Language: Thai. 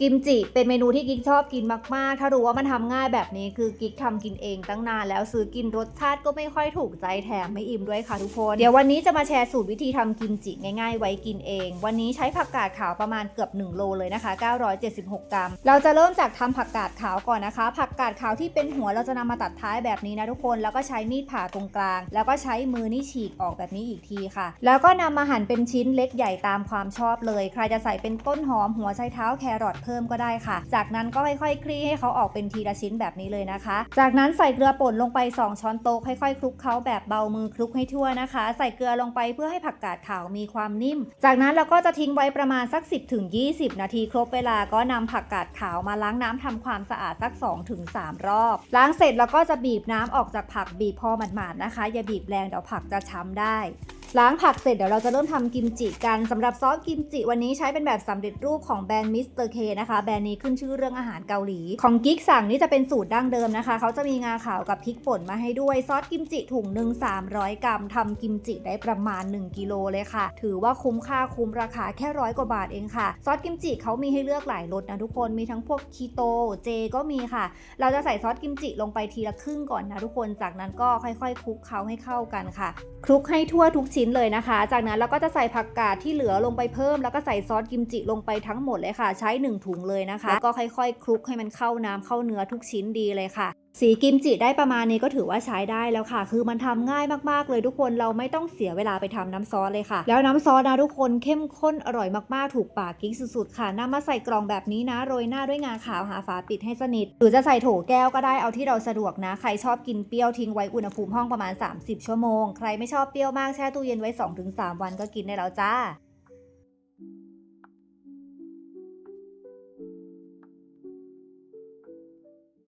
กิมจิเป็นเมนูที่กิ๊กชอบกินมาก ๆ ถ้ารู้ว่ามันทำง่ายแบบนี้คือกิ๊กทำกินเองตั้งนานแล้วซื้อกินรสชาติก็ไม่ค่อยถูกใจแถมไม่อิ่มด้วยค่ะทุกคน เดี๋ยววันนี้จะมาแชร์สูตรวิธีทำกิมจิง่าย ๆ ไว้กินเอง วันนี้ใช้ผักกาดขาวประมาณเกือบ 1 โลเลยนะคะ 976 กรัม เราจะเริ่มจากทำผักกาดขาวก่อนนะคะ ผักกาดขาวที่เป็นหัวเราจะนำมาตัดท้ายแบบนี้นะทุกคน แล้วก็ใช้มีดผ่าตรงกลาง แล้วก็ใช้มือนี่ฉีกออกแบบนี้อีกทีค่ะ แล้วก็นำมาหั่นเป็นชิ้นเล็กใหญ่ตามความชอบเลย ใครจะใส่เป็นต้นหอมหัวไชเท้าแครอทเพิ่มก็ได้ค่ะ จากนั้นก็ค่อยๆคลี่ให้เขาออกเป็นทีละชิ้นแบบนี้เลยนะคะ จากนั้นใส่เกลือป่นลงไป 2 ช้อนโต๊ะค่อยๆคลุกเคล้าแบบเบามือคลุกให้ทั่วนะคะ ใส่เกลือลงไปเพื่อให้ผักกาดขาวมีความนิ่ม จากนั้นเราก็จะทิ้งไว้ประมาณสัก 10ถึง20 นาทีครบเวลาก็นำผักกาดขาวมาล้างน้ำทำความสะอาดสัก2ถึง3รอบ ล้างเสร็จแล้วก็จะบีบน้ำออกจากผักบีบพอหมาดๆนะคะ อย่าบีบแรงเดี๋ยวผักจะช้ำได้ ล้างผักเสร็จเดี๋ยวเราจะเริ่มทำกิมจิกันสำหรับซอสกิมจิวันนี้ใช้เป็นแบบสำเร็จรูปของแบรนด์มิสเตอร์เคนะคะแบรนด์นี้ขึ้นชื่อเรื่องอาหารเกาหลี ของกิ๊กสั่งนี่จะเป็นสูตรดั้งเดิมนะคะ เขาจะมีงาขาวกับพริกป่นมาให้ด้วยซอสกิมจิถุงหนึ่ง300 กรัมทำกิมจิได้ประมาณ 1กิโลเลยค่ะ ถือว่าคุ้มค่าคุ้มราคาแค่ร้อยกว่าบาทเองค่ะ ซอสกิมจิเขามีให้เลือกหลายรสนะทุกคนมีทั้งพวกคีโตเจก็มีค่ะ เราจะใส่ซอสกิมจิลงไปทีละครึ่งก่อนนะทุกคนจากนั้นก็ค่อยๆคลุกเคล้าให้เข้ากันค่ะคลุกให้ทั่วทุกชิ้นเลยนะคะ จากนั้นเราก็จะใส่ผักกาดที่เหลือลงไปเพิ่ม แล้วก็ใส่ซอสกิมจิลงไปทั้งหมดเลยค่ะ ใช้ 1 ถุงเลยนะคะ ก็ค่อยๆ คลุกให้มันเข้าน้ำเข้าเนื้อทุกชิ้นดีเลยค่ะ สีกิมจิได้ประมาณนี้ก็ถือว่าใช้ได้แล้วค่ะ คือมันทำง่ายมากๆเลยทุกคนเราไม่ต้องเสียเวลาไปทำน้ำซอสเลยค่ะ แล้วน้ำซอสนะทุกคนเข้มข้นอร่อยมากๆถูกปากกิ๊กสุดๆค่ะนำมาใส่กล่องแบบนี้นะโรยหน้าด้วยงาขาวหาฝาปิดให้สนิท หรือจะใส่โถแก้วก็ได้เอาที่เราสะดวกนะ ใครชอบกินเปรี้ยวทิ้งไว้อุณหภูมิห้องประมาณ 30 ชั่วโมง ใครไม่ชอบเปรี้ยวมากแช่ตู้เย็นไว้ 2-3 วันก็กินได้แล้วจ้า